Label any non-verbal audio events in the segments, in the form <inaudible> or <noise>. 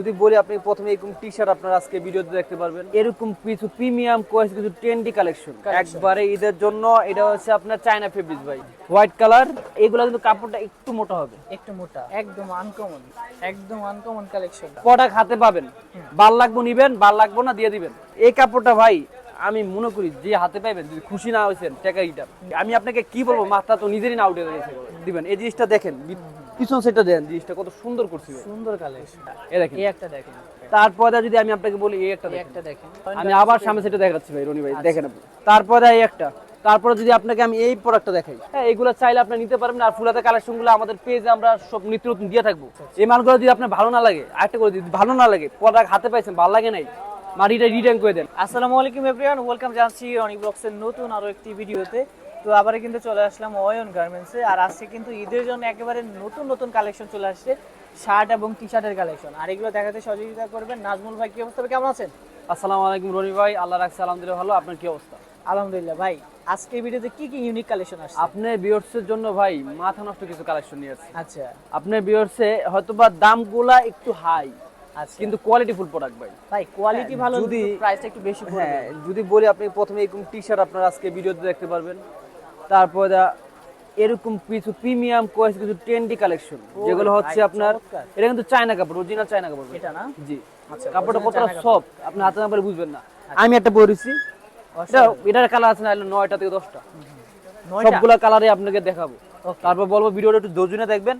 যদি বলি আপনি প্রথমে এরকম টি শার্ট আপনার আজকে ভিডিওতে দেখতে পারবেন। এরকম কিছু প্রিমিয়াম কোয়ালিটি কিছু ট্রেন্ডি কালেকশন একবারে ঈদের জন্য এটা হচ্ছে আপনার চায়না ফেব্রিক ভাই। হোয়াইট কালার এগুলো কিন্তু কাপড়টা একটু মোটা হবে। একটু মোটা। একদম আনকমন একদম আনকমন কালেকশন প্রোডাক্ট হাতে পাবেন। ভালো লাগবো নিবেন ভালো লাগবো না দিয়ে দিবেন। এই কাপড়টা ভাই আমি মনে করি যে হাতে পাইবেন যদি খুশি না হয়েছেন টাকা রিটার আমি আপনাকে কি বলব মাথা তো নিজেরই না উঠে দিবেন। এই জিনিসটা দেখেন পিছন সেটা দেন। জিনিসটা কত সুন্দর করছি সুন্দর কালেকশন এ দেখেন। এই একটা দেখেন তারপরে যদি আমি আপনাকে বলি এই একটা দেখেন। একটা দেখেন। আমি আবার সামনে সেটা দেখাচ্ছি ভাই রনি ভাই দেখেন আপনি। তারপরে এই একটা। তারপরে যদি আপনাকে আমি এই প্রোডাক্টটা দেখাই হ্যাঁ এগুলো চাইলে আপনি নিতে পারবেন আর ফুলাতে কালেকশনগুলো আমাদের পেজে আমরা সব নিত্য নতুন দিয়ে থাকব। এই মালগুলো যদি আপনার ভালো না লাগে আরেকটা করে দিই ভালো না লাগে প্রোডাক্ট হাতে পাইছেন ভালো লাগে নাই মাটিটা রিটার্ন করে দেন। আসসালামু আলাইকুম এভরিওয়ান ওয়েলকাম জানাচ্ছি অনিক ব্লগসের নতুন আরও একটি ভিডিওতে তো আবার কিন্তু চলে আসলাম অয়ন গার্মেন্টসে আর আজকে কিন্তু ঈদের জন্য একেবারে নতুন নতুন কালেকশন চলে আসছে শার্ট এবং টি শার্টের কালেকশন আর এগুলো দেখাতে সহযোগিতা করবেন। নাজমুল ভাই কি অবস্থা? কেমন আছেন? আসসালামু আলাইকুম রনি ভাই। আল্লাহ রাখছে আলহামদুলিল্লাহ ভালো। আপনার কি অবস্থা? আলহামদুলিল্লাহ ভাই আজকে এই ভিডিওতে কি কি ইউনিক কালেকশন আসছে? আপনার বিয়ার্সের জন্য ভাই মাথা নষ্ট কিছু কালেকশন নিয়ে আসছি। আচ্ছা। আপনার বিয়ার্সে হয়তোবা দামগুলা একটু হাই আচ্ছা। কিন্তু কোয়ালিটি ফুল প্রোডাক্ট ভাই। ভাই কোয়ালিটি ভালো যদি- প্রাইসটা একটু বেশি পড়বে। হ্যাঁ যদি বলি আপনি প্রথমে এরকম টি শার্ট আপনার আজকে ভিডিওতে দেখতে পারবেন। তারপরে এরকম কিছু প্রিমিয়াম কোয়ালিটি কিছু ট্রেন্ডি কালেকশন যেগুলো হচ্ছে আপনার এটা কিন্তু চায়না কাপড় অরিজিনাল চায়না কাপড় এটা না? জি। আচ্ছা, কাপড়টা কতটা সফট আপনি হাতে না পারে বুঝবেন না। আমি একটা পরেছি। এটার কালার আছে না হলে নয়টা থেকে দশটা। সবগুলা কালারে আপনাকে দেখাবো। তারপর বলব ভিডিওটা একটু ধৈর্য দেখবেন।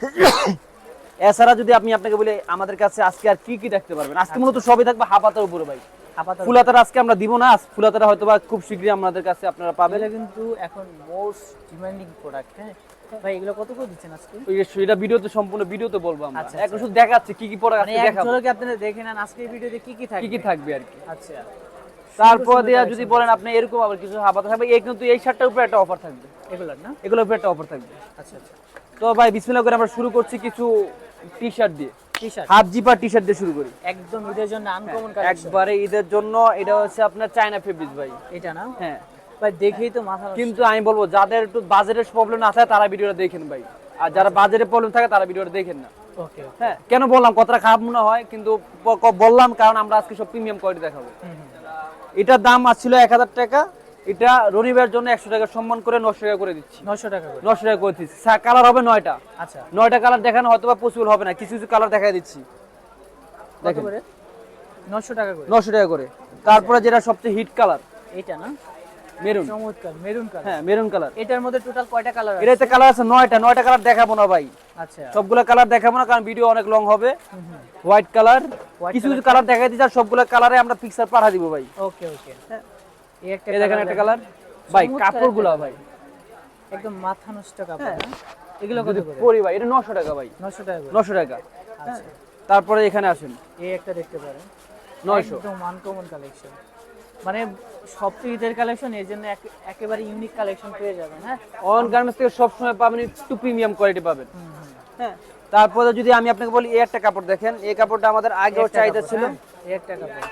<coughs> এছাড়া যদি আপনি আপনাকে বলি আমাদের কাছে আজকে আর কি কি দেখতে পারবেন? আজকে মূলত সবই থাকবে হাফাতার উপরে ভাই। ফুলাতারা আজকে আমরা দিব না ফুলাতারা হয়তো বা খুব শীঘ্রই আমাদের কাছে আপনারা পাবেন। এগুলো কিন্তু এখন মোস্ট ডিমান্ডিং প্রোডাক্ট হ্যাঁ? ভাই এগুলো কত করে দিচ্ছেন আজকে? এটা ভিডিওতে সম্পূর্ণ ভিডিওতে বলব আমরা। আচ্ছা, এখন শুধু দেখাচ্ছি কি কি পরে মানে আজকে এক দেখাবো। ঝলকে আপনারা দেখে নেন আজকের ভিডিওতে কি কি থাকবে? কি কি থাকবে আর কি। আচ্ছা। তারপর দেয়া যদি বলেন আপনি এরকম আবার কিছু হাফাতা থাকবে এই কিন্তু এই শার্টটার উপরে একটা অফার থাকবে। এগুলোর না? এগুলোর উপরে একটা অফার থাকবে। আচ্ছা আচ্ছা। তো ভাই বিসমিল্লাহ করে আমরা শুরু করছি কিছু টি শার্ট দিয়ে। হাফ জিপার টি শার্ট দিয়ে শুরু করি। একদম ঈদের জন্য আনকমন কালেকশন একবারে ঈদের জন্য এটা হচ্ছে আপনার চায়না ফেব্রিক ভাই। এটা না? হ্যাঁ। ভাই দেখেই তো মাথা কিন্তু আমি বলব যাদের একটু বাজেটের প্রবলেম না থাকে তারা ভিডিওটা দেখেন ভাই। আর যারা বাজেটের প্রবলেম থাকে তারা ভিডিওটা দেখেন না। হ্যাঁ কেন বললাম কথাটা খারাপ মনে হয় কিন্তু বললাম কারণ আমরা আজকে সব প্রিমিয়াম কোয়ালিটি দেখাবো। এটার দাম আসছিল এক হাজার টাকা এটা রনিবার জন্য একশো টাকা সম্মান করে নশো টাকা করে দিচ্ছি। নশো টাকা করে। নশো টাকা করে দিচ্ছি। কালার হবে নয়টা। আচ্ছা। নয়টা কালার দেখানো হয়তো বা পসিবল হবে না। কিছু কিছু কালার দেখাই দিচ্ছি। দেখেন। নশো টাকা করে। নশো টাকা করে। তারপরে যেটা সবচেয়ে হিট কালার এটা না? মেরুন। চমৎকার মেরুন কালার হ্যাঁ মেরুন কালার এটার মধ্যে টোটাল কয়টা কালার আছে? এটাতে কালার আছে নয়টা। নয়টা কালার দেখাবো না ভাই। আচ্ছা। সবগুলো কালার দেখাবো না কারণ ভিডিও অনেক লং হবে। হোয়াইট কালার কিছু কিছু কালার দেখাই দিচ্ছি আর সবগুলো কালারে আমরা পিকচার পাঠা দিব ভাই। ওকে ওকে এই দেখেন একটা কালার ভাই কাপড়গুলো ভাই। একদম মাথা নষ্ট কাপড় হ্যাঁ। এগুলো কত করে? পরি ভাই এটা নশো টাকা ভাই। নশো টাকা করে। নশো টাকা। আচ্ছা। তারপরে এখানে আসেন। এই একটা দেখতে পারেন। নয়শো। একদম আনকমন কালেকশন মানে সব তো ঈদের কালেকশন এর জন্য একেবারে ইউনিক কালেকশন পেয়ে যাবেন হ্যাঁ? অন গার্মেন্টস থেকে সবসময় পাবেন একটু প্রিমিয়াম কোয়ালিটি পাবেন। হ্যাঁ। তারপরে যদি আমি আপনাকে বলি এই একটা কাপড় দেখেন এই কাপড়টা আমাদের আগেও চাহিদা ছিল। হ্যাঁ? একটা কাপড়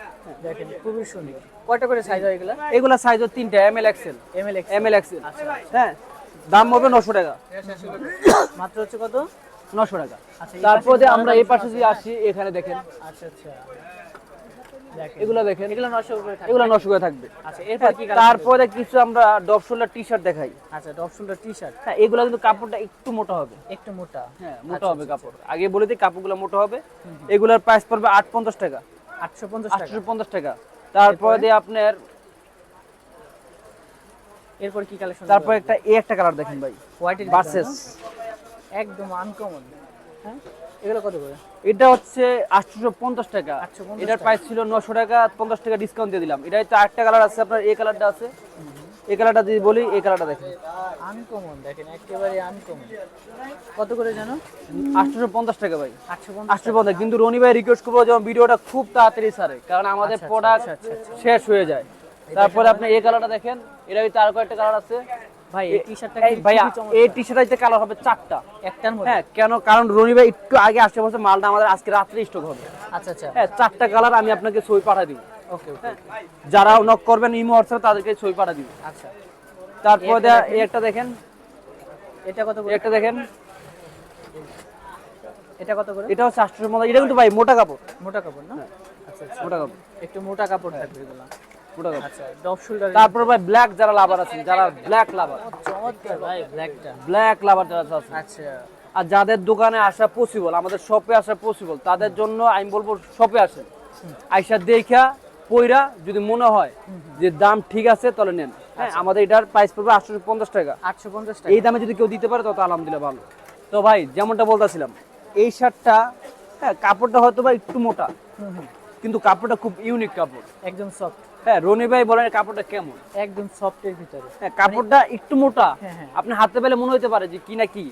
দেখেন খুবই সুন্দর। কয়টা করে সাইজ হয় এগুলা? এগুলা সাইজ তিনটা M L XL M L M L XL হ্যাঁ দাম হবে নশো টাকা। মাত্র হচ্ছে কত? নশো টাকা। আচ্ছা, তারপরে পাশে আমরা এই পাশে যদি আসি এখানে দেখেন। আচ্ছা আচ্ছা। এগুলো দেখেন। এগুলো নশো এগুলো নশো করে থাকবে। আচ্ছা এরপর কি তারপরে কিছু আমরা ডব শোল্ডার টি শার্ট দেখাই। আচ্ছা ডব শোল্ডার টি শার্ট হ্যাঁ এগুলো কিন্তু কাপড়টা একটু মোটা হবে। একটু মোটা। হ্যাঁ আচ্ছা, মোটা হবে কাপড়। আগে বলে দিই কাপড়গুলো মোটা হবে। এগুলোর প্রাইস পড়বে আট পঞ্চাশ টাকা। আটশো পঞ্চাশ টাকা। তারপরে দিয়ে আপনার এরপর কি কালেকশন তারপর একটা এ একটা কালার দেখেন ভাই। হোয়াইটের ভার্সেস একদম আনকমন হ্যাঁ? এগুলো কত করে? এটা হচ্ছে আটশো পঞ্চাশ টাকা। 850 এটার প্রাইস ছিল নশো টাকা পঞ্চাশ টাকা ডিসকাউন্ট দিয়ে দিলাম। এটাই তো আটটা কালার আছে আপনার এই কালারটা আছে। এই কালারটা যদি বলি এই কালারটা দেখেন। আনকমন দেখেন একেবারে আনকমন কত করে জানো? আটশো পঞ্চাশ টাকা ভাই। আটশো পঞ্চাশ কিন্তু রনি ভাই রিকোয়েস্ট করব যেমন ভিডিওটা খুব তাড়াতাড়ি সারে কারণ আমাদের আচ্ছা, প্রোডাক্ট আচ্ছা, আচ্ছা, শেষ হয়ে যায়। তারপরে আপনি। এই কালারটা দেখেন এটা তার কয়েকটা কালার আছে। ভাই এই টি শার্টটা এই ভাইয়া এই টি শার্টটাতে কালার হবে চারটা। একটার মধ্যে? হ্যাঁ কেন? কারণ রনি ভাই একটু আগে মালটা আমাদের আজকে রাত্রে স্টক হবে। আচ্ছা আচ্ছা। হ্যাঁ চারটা কালার আমি আপনাকে ছবি পাঠা দিব। ওকে ওকে যারা নক করবেন ইমো হোয়াটসঅ্যাপ তাদেরকে ছবি পাঠা দিব আচ্ছা। তারপর একটা দেখেন। একটা দেখেন। এটা কত একটা দেখেন। এটা কত করে? এটা হচ্ছে আটশোশো পঞ্চাশ এটা কিন্তু ভাই মোটা কাপড়। মোটা কাপড় না? আচ্ছা আচ্ছা। মোটা কাপড়। একটু মোটা কাপড় থাকবে এগুলো। মোটা কাপড়। আচ্ছা ডপ শোল্ডার তারপর ভাই ব্ল্যাক যারা লাভার আছেন যারা ব্ল্যাক লাভার চমৎকার ভাই ব্ল্যাকটা ব্ল্যাক লাভার যারা আছে। আচ্ছা। আর যাদের দোকানে আসা পসিবল আমাদের শপে আসা পসিবল তাদের জন্য আমি বলব শপে আসেন। আইসা দেখা পয়রা যদি মনে হয় যে দাম ঠিক আছে তাহলে নেন। হ্যাঁ আমাদের এটার প্রাইস পড়বে আটশো পঞ্চাশ টাকা। আটশো পঞ্চাশ টাকা। এই দামে যদি কেউ দিতে পারে তত আলহামদুলিল্লাহ ভালো। তো ভাই যেমনটা বলতেছিলাম এই শার্টটা হ্যাঁ কাপড়টা হয়তো বা একটু মোটা। কিন্তু কাপড়টা খুব ইউনিক কাপড়। একদম সফট হ্যাঁ রনি ভাই বলেন কাপড়টা কেমন? একদম সফটের ভিতরে। হ্যাঁ কাপড়টা একটু মোটা হ্যাঁ, হ্যাঁ। আপনি হাতে পেলে মনে হতে পারে যে কি না কি।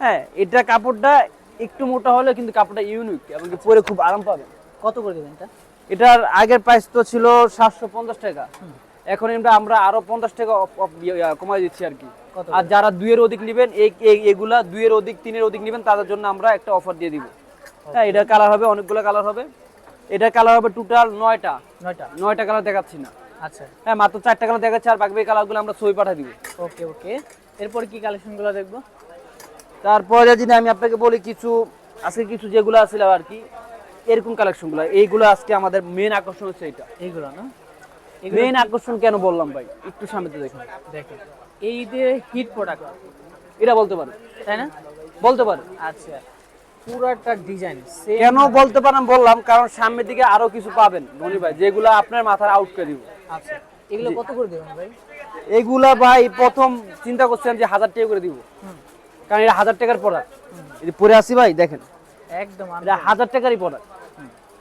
হ্যাঁ এটা কাপড়টা একটু মোটা হলে কিন্তু কাপড়টা ইউনিক এবং পরে খুব আরাম পাবেন। কত করে দেবেন এটা? এটার আগের প্রাইস তো ছিল সাতশো পঞ্চাশ টাকা। এখন আমরা আমরা আরও পঞ্চাশ টাকা ইয়ে- ইয়া কমাই দিচ্ছি আর কি। আর যারা দুইয়ের অধিক নেবেন এগুলা দুইয়ের অধিক তিনের অধিক নেবেন তাদের জন্য আমরা একটা অফার দিয়ে দিব। হ্যাঁ এটার কালার হবে অনেকগুলো কালার হবে। এটার কালার হবে টোটাল নয়টা। নয়টা? নয়টা কালার দেখাচ্ছি না। আচ্ছা। হ্যাঁ মাত্র চারটা কালার দেখাচ্ছি আর বাকি কালারগুলো আমরা ছবি পাঠিয়ে দিব। ওকে ওকে এরপর কি কালেকশনগুলো দেখব? তারপরে যদি আমি আপনাকে বলি কিছু আজকে কিছু যেগুলো আছিল আর কি এরকম কালেকশনগুলো এইগুলো আজকে আমাদের মেন আকর্ষণ হচ্ছে এটা এইগুলো না? মেন আকর্ষণ কেন বললাম ভাই? একটু সামনে তো দেখুন। দেখেন এই যে হিট প্রোডাক্ট এটা বলতে পারেন তাই না? বলতে পারেন আচ্ছা পুরাটা ডিজাইন কেন বলতে পারেন বললাম কারণ সামনের দিকে আরও কিছু পাবেন মনি ভাই যেগুলো আপনার মাথার আউট করে দিব। আচ্ছা এগুলো কত করে দেবেন ভাই? এগুলা ভাই প্রথম চিন্তা করছিলাম যে হাজার টাকা করে দিব। কারণ এটা হাজার টাকার প্রোডাক্ট যে পরে আসি ভাই দেখেন। একদম এটা হাজার টাকারই প্রোডাক্ট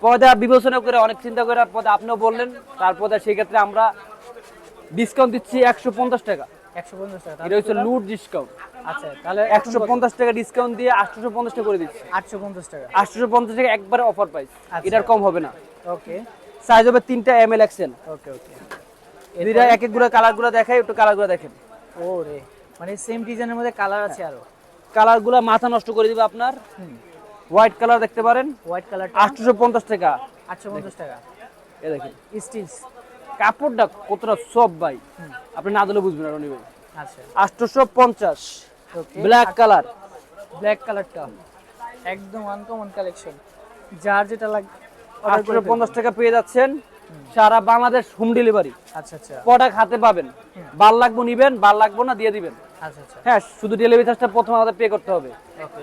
পদা বিবেচনা করে অনেক চিন্তা করে পদে আপনিও বললেন তারপরে সেই ক্ষেত্রে আমরা ডিসকাউন্ট দিচ্ছি একশো পঞ্চাশ টাকা। একশো পঞ্চাশ টাকা এটা হচ্ছে লুট ডিসকাউন্ট আচ্ছা তাহলে একশো পঞ্চাশ টাকা ডিসকাউন্ট দিয়ে আটশোশো পঞ্চাশ টাকা করে দিচ্ছি। আটশো পঞ্চাশ টাকা। আটশোশো পঞ্চাশ টাকা একবারে অফার প্রাইস আচ্ছা। এটার কম হবে না। ওকে। সাইজ হবে তিনটা এম এল এক্সেল ওকে ওকে। এক দেখাই একটু দেখেন। ও রে মানে সেম ডিজাইনের মধ্যে কালার আছে আরও। গুলো মাথা নষ্ট করে দিবে আপনার। হোয়াইট কালার দেখতে পারেন? হোয়াইট কালার আটশোশো পঞ্চাশ টাকা। আটশো পঞ্চাশ টাকা। এ দেখেন। স্টিলস কাপড়টা কতটা সব ভাই। আপনি না দিলে বুঝবেন রনি ভাই আচ্ছা। আটশোশো পঞ্চাশ। ওকে ব্ল্যাক কালার ব্ল্যাক কালারটা একদম আনকমন কালেকশন যার যেটা লাগে order করে আটশোশো ফেলবেন। পঞ্চাশ টাকা পেয়ে যাচ্ছেন। সারা বাংলাদেশ হোম ডেলিভারি আচ্ছা আচ্ছা। প্রোডাক্ট হাতে পাবেন। বার লাগবো নিবেন বার লাগবো না দিয়ে দিবেন। আচ্ছা আচ্ছা। হ্যাঁ শুধু ডেলিভারি চার্জটা প্রথম আমাদের পে করতে হবে। ওকে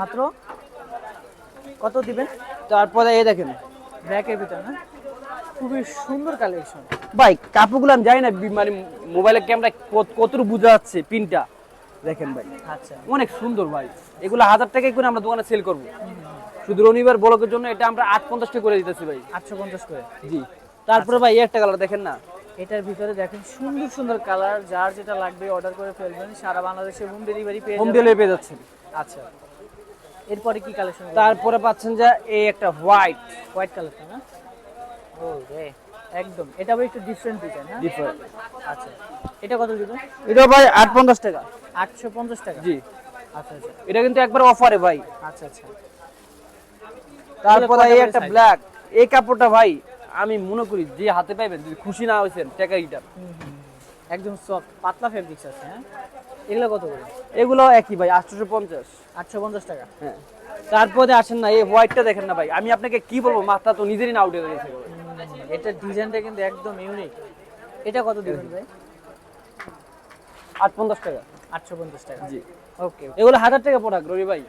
মাত্র? কত দিবেন? তারপরে এই দেখেন ব্ল্যাকের ভিতর না? খুবই সুন্দর কালেকশন ভাই কাপড়গুলো আমি জানি না মানে মোবাইলের ক্যামেরা কতটুকু বোঝা যাচ্ছে পিনটা? দেখেন ভাই। আচ্ছা। অনেক সুন্দর ভাই। এগুলো হাজার টাকায় করে আমরা দোকানে সেল করব। শুধু রবিবার ব্লকের জন্য এটা আমরা আট পঞ্চাশ টাকা করে দিতেছি ভাই। আটশো পঞ্চাশ করে। জি। তারপরে ভাই একটা কালার দেখেন না? এটার ভিতরে দেখেন সুন্দর সুন্দর কালার যার যেটা লাগবে অর্ডার করে ফেলবেন সারা বাংলাদেশে হোম ডেলিভারি পেয়ে হোম ডেলিভারি পেয়ে যাচ্ছেন। আচ্ছা। এরপরে কি কালেকশন তারপরে পাচ্ছেন যে এই একটা হোয়াইট হোয়াইট কালারটা না? ও রে একদম। এটা আবার একটু ডিফারেন্ট ডিজাইন হ্যাঁ ডিফারেন্ট আচ্ছা। এটা কত দিবেন? এটা ভাই আট পঞ্চাশ টাকা। আটশো পঞ্চাশ টাকা? জি। আচ্ছা আচ্ছা। এটা কিন্তু একবার অফারে ভাই। আচ্ছা আচ্ছা। তারপরে এই একটা ব্ল্যাক এই কাপড়টা ভাই আমি মনে করি যে হাতে পাইবেন যদি খুশি না হয়েছেন টাকা হুম। একদম সফট পাতলা ফেব্রিক্স আছে হ্যাঁ? এগুলো কত করে? এগুলো একই ভাই আটশোশো পঞ্চাশ। আটশো পঞ্চাশ টাকা। হ্যাঁ। তারপরে আসেন না এই হোয়াইটটা দেখেন না ভাই আমি আপনাকে কি বলব মাথা তো নিজেরই না উঠে গেছে। এটার ডিজাইনটা কিন্তু একদম ইউনিক এটা কত দিবেন ভাই? আট পঞ্চাশ টাকা। আটশো পঞ্চাশ টাকা। জি। ওকে এগুলো হাজার টাকা প্রোডাক্ট রবি ভাই।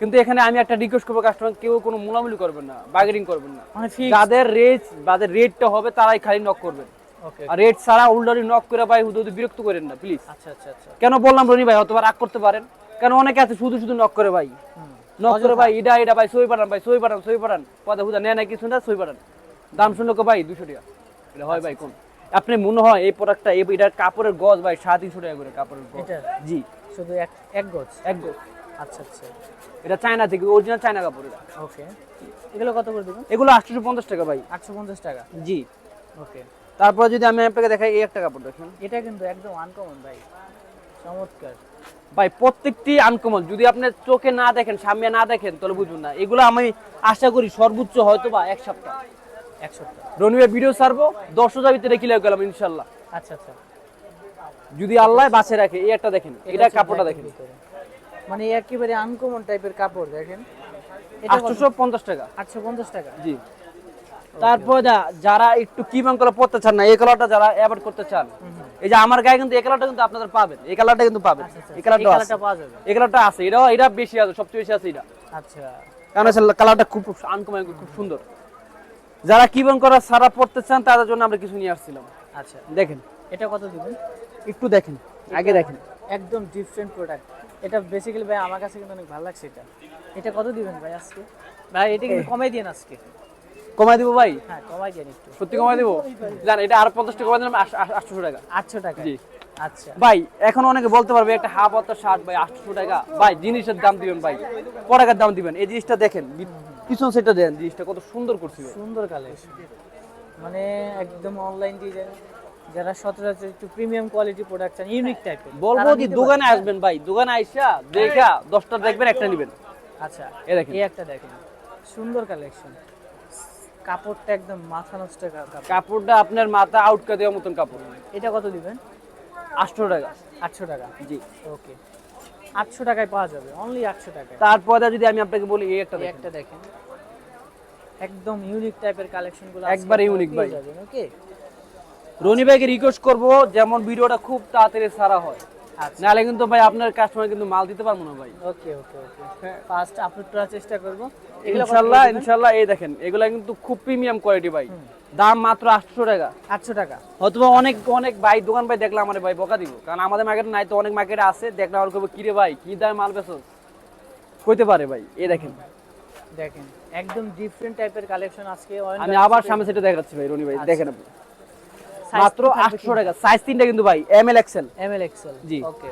কিন্তু এখানে আমি একটা রিকোয়েস্ট করব কাস্টমার কেউ কোনো মুলামুলি করবেন না বার্গেনিং করবেন না। মানে যাদের রেট যাদের রেটটা হবে তারাই খালি নক করবেন। আর রেট ছাড়া উল্টারি নক করে ভাই বিরক্ত করেন না প্লিজ আচ্ছা আচ্ছা আচ্ছা। কেন বললাম রনি ভাই রাগ করতে পারেন। কেন অনেকে আছে শুধু শুধু নক করে ভাই। নক করে ভাই। এটা এটা ভাই সই পাঠান ভাই সই পাঠান সই পাঠান হুদা নেয় না কিছু না সই পাঠান দাম শুনলো ভাই দুশো টাকা। এটা হয় ভাই কোন? আপনি মনে হয় এই প্রোডাক্টটা এটার কাপড়ের গজ ভাই সাড়ে তিনশো টাকা করে কাপড়ের গজ। জি। শুধু এক এক গজ? এক গজ। আচ্ছা আচ্ছা। এটা চায়না থেকে অরিজিনাল চায়না কাপড় এটা। ওকে এগুলো কত করে দেবেন? এগুলো আটশো পঞ্চাশ টাকা ভাই। আটশো পঞ্চাশ টাকা? জি। ওকে তারপর যদি আমি আপনাকে দেখাই এই একটা কাপড় দেখেন। এটা কিন্তু একদম আনকমন ভাই। চমৎকার। ভাই প্রত্যেকটি আনকমন যদি আপনি চোখে না দেখেন সামনে না দেখেন তাহলে বুঝুন না। এগুলো আমি আশা করি সর্বোচ্চ হয়তো বা এক সপ্তাহ। এক সপ্তাহ। রনিবার ভিডিও ছাড়বো দশ হাজার ভিতরে কিলে গেলাম ইনশাল্লাহ আচ্ছা আচ্ছা। যদি আল্লাহ বাঁচে রাখে এই একটা দেখেন এটা কাপড়টা দেখেন। মানে একেবারে আনকমন টাইপের কাপড় দেখেন। কত? পঞ্চাশ টাকা। 850 টাকা। জি। তারপর যারা একটু কি রং কালার পড়তে চান না এই কালারটা যারা অ্যাভয়েড করতে চান এই যে আমার গায়ে কিন্তু এই কালারটা কিন্তু আপনাদের পাবেন এই কালারটা কিন্তু পাবেন আচ্ছা, আচ্ছা, এই কালারটা যাবে। এই কালারটা আছে এটাও এটা বেশি আছে সবচেয়ে বেশি আছে এটা। আচ্ছা। কারণ হচ্ছে কালারটা খুব আনকমন খুব সুন্দর। যারা কি রং করা সারা পড়তে চান তাদের জন্য আমরা কিছু নিয়ে আসছিলাম। আচ্ছা। দেখেন। এটা কত দিবেন? একটু দেখেন আগে দেখেন। একদম ডিফারেন্ট প্রোডাক্ট এটা বেসিক্যালি ভাই আমার কাছে কিন্তু অনেক ভালো লাগছে এটা। এটা কত দিবেন ভাই আজকে? ভাই এটা কিন্তু কমাই দিন আজকে। কমাই দিব ভাই? হ্যাঁ কমাই দিন একটু। সত্যি কমাই দিব? জান এটা আর পঞ্চাশ টাকা কমাই দিলাম আটশো টাকা। আটশো টাকা। জি। আচ্ছা। ভাই এখন অনেকে বলতে পারবে একটা হাফ হাতা শার্ট ভাই আটশো টাকা। ভাই জিনিসের দাম দিবেন ভাই। পটাকার দাম দিবেন। এই জিনিসটা দেখেন পিছন সেটা দেন জিনিসটা কত সুন্দর করছি। সুন্দর কালেকশন মানে একদম অনলাইন ডিজাইন যারা সচরাচর একটু প্রিমিয়াম কোয়ালিটি প্রোডাক্ট চান ইউনিক টাইপের বলব যে দোকানে আসবেন ভাই দোকানে আইসা দেখা দশটা দেখবেন একটা নিবেন। আচ্ছা এই দেখেন। এই একটা দেখেন। সুন্দর কালেকশন কাপড়টা একদম মাথা নষ্ট কাপড়টা আপনার মাথা আউটকা দেওয়ার মতন কাপড়। এটা কত দিবেন? আটশো টাকা। আটশো টাকা? জি। ওকে। আটশো টাকায় পাওয়া যাবে অনলি আটশো টাকায়। তারপরে যদি আমি আপনাকে বলি এই একটা একটা দেখেন। একদম ইউনিক টাইপের কালেকশনগুলো একবারে unique ভাই। ওকে রনি ভাইকে রিকোয়েস্ট করব যেমন ভিডিওটা খুব তাড়াতাড়ি সারা হয়। নাহলে কিন্তু ভাই আপনার কাস্টমার কিন্তু মাল দিতে পারব না ভাই। ওকে ওকে ওকে। ফার্স্ট আপলোড করার চেষ্টা করব। দিবেন? ইনশাল্লাহ এই দেখেন এগুলা কিন্তু খুব প্রিমিয়াম কোয়ালিটি ভাই। দাম মাত্র আটশো টাকা। আটশো টাকা। অথবা অনেক অনেক ভাই দোকান ভাই দেখলে আমার ভাই বকা দিব। কারণ আমাদের মার্কেটে নাই তো অনেক মার্কেটে আছে দেখলে আমার কবে কিরে ভাই কি দামে মাল বেচো কইতে পারে ভাই এই দেখেন। দেখেন একদম ডিফারেন্ট টাইপের কালেকশন আজকে আমি আবার সামনে সেটা দেখাচ্ছি ভাই রনি ভাই দেখেন আপনি। মাত্র আটশো টাকা। সাইজ তিনটা কিন্তু ভাই M L XL M L XL জি। ওকে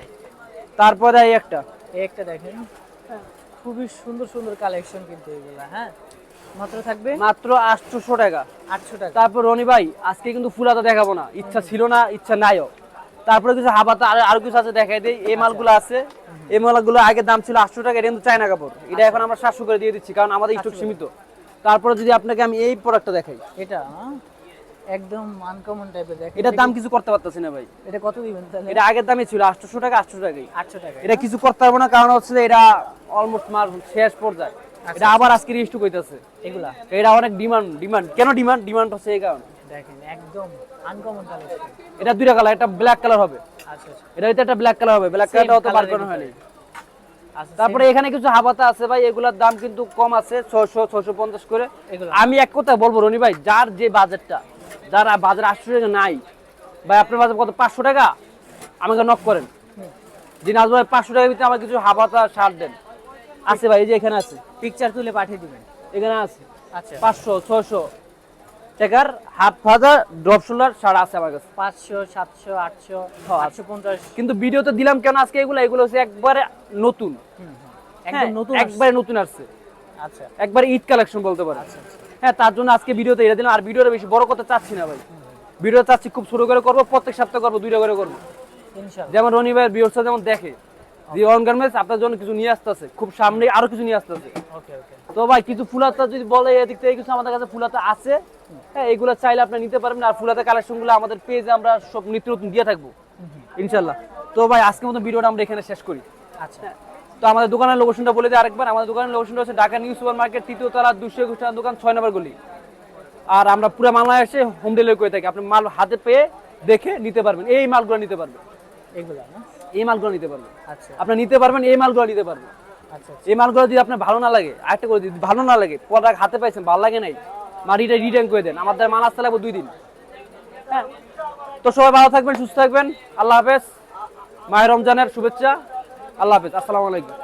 তারপরে এই একটা। এই একটা দেখেন। খুবই সুন্দর সুন্দর কালেকশন কিন্তু এগুলা হ্যাঁ? মাত্র থাকবে? মাত্র আটশোশো টাকা। আটশো টাকা। তারপর রনি ভাই আজকে কিন্তু ফুলাতা দেখাবো না। ইচ্ছা ছিল না ইচ্ছা নাইও তারপরে কিছু হাবাতা আর আরও কিছু আছে দেখাই দেই। এই মালগুলো আছে। এই মালগুলো আগে দাম ছিল আটশো টাকা এটা কিন্তু চায়না কাপড়। এটা এখন আমরা সাতশো করে দিয়ে দিচ্ছি কারণ আমাদের স্টক সীমিত। তারপরে যদি আপনাকে আমি এই প্রোডাক্টটা দেখাই। এটা? একদম আনকমন টাইপের দেখেন এটার দাম কিছু করতে পারতেছি না ভাই। এটা কত দিবেন তাহলে? এটা আগের দামে ছিল আটশো টাকা আটশো টাকাই। আটশো টাকা। এটা কিছু করতে পারব না কারণ হচ্ছে এটা অলমোস্ট মার শেষ পর্যায়ে। এটা আবার আজকে রিস্টক হইতেছে এগুলা? এটা অনেক ডিমান্ড ডিমান্ড কেন ডিমান্ড ডিমান্ড হচ্ছে এই কারণে। দেখেন একদম আনকমন কালেকশন এটা দুইটা কালার একটা ব্ল্যাক কালার হবে। আচ্ছা আচ্ছা। এটা হইতে ব্ল্যাক কালার হবে ব্ল্যাক কালারটা অত বার হয়নি। আচ্ছা তারপরে এখানে কিছু হাবাতা আছে ভাই এগুলার দাম কিন্তু কম আছে ছয়শো ছশো পঞ্চাশ করে। আমি এক কথা বলব রনি ভাই যার যে বাজেটটা যার বাজার আটশো টাকা নাই ভাই আপনার বাজার কত পাঁচশো টাকা? আমাকে নক করেন। যে নাজ ভাই পাঁচশো টাকার ভিতরে আমার কিছু হাবাতা শার্ট দেন। আছে ভাই এই যে এখানে আছে। পিকচার তুলে পাঠিয়ে দিবেন। এখানে আছে। আচ্ছা। পাঁচশো ছয়শো। টাকার ড্রপ শোল্ডার আছে আমার কাছে। পাঁচশো সাতশো আটশো হ্যাঁ, আটশো পঞ্চাশ। কিন্তু ভিডিওতে দিলাম কেন আজকে এগুলো? এগুলো হচ্ছে একবারে নতুন। একদম হ্যাঁ, নতুন একবারে নতুন আসছে। আচ্ছা। একবার ঈদ কালেকশন বলতে পারে আচ্ছা আচ্ছা। হ্যাঁ তার জন্য আজকে ভিডিওতে এটা দিলাম। আর ভিডিওটা বেশি বড় করতে চাচ্ছি না ভাই। ভিডিও চাচ্ছি খুব ছোট করে করব প্রত্যেক সপ্তাহে করব দুইটা করে করব। যেমন রনি ভাইয়ের বিয়সটা যেমন দেখে যে অন গার্মেন্টস আপনার জন্য কিছু নিয়ে আসতেছে। খুব সামনে আরও কিছু নিয়ে আসতেছে। তো ভাই কিছু ফুল ফুলাতা যদি বলে এদিক থেকে কিছু আমাদের কাছে ফুলাতা আছে হ্যাঁ এগুলো চাইলে আপনি নিতে পারবেন আর ফুলাতা কালেকশনগুলো আমাদের পেজে আমরা সব নিত্য নতুন দিয়ে থাকব ইনশাল্লাহ তো ভাই আজকের মতো ভিডিওটা আমরা এখানে শেষ করি। আচ্ছা। তো আমাদের দোকানের লোকেশনটা বলে দিই আরেকবার। আমাদের দোকানের লোকেশনটা হচ্ছে ঢাকা নিউ সুপার মার্কেট তৃতীয় তলা দুশো একুশ দোকান ছয় নম্বর গলি। আর আমরা পুরো বাংলাদেশে হোম ডেলিভারি করে থাকি। আপনি মাল হাতে পেয়ে দেখে নিতে পারবেন। এই মালগুলো নিতে পারবেন। এগুলা এই মালগুলো নিতে পারবেন। আচ্ছা। আপনি নিতে পারবেন এই মালগুলো নিতে পারবেন। আচ্ছা আচ্ছা। এই মালগুলো যদি আপনার ভালো না লাগে আরেকটা করে যদি ভালো না লাগে প্রোডাক্ট হাতে পাইছেন ভালো লাগে নাই মাটিটা রিটার্ন করে দেন। আমাদের মাল আসতে লাগবে দুই দিন। হ্যাঁ? তো সবাই ভালো থাকবেন, সুস্থ থাকবেন। আল্লাহ হাফেজ। মায়ের রমজানের শুভেচ্ছা। আল্লাহ হাফেজ। আসসালামু আলাইকুম।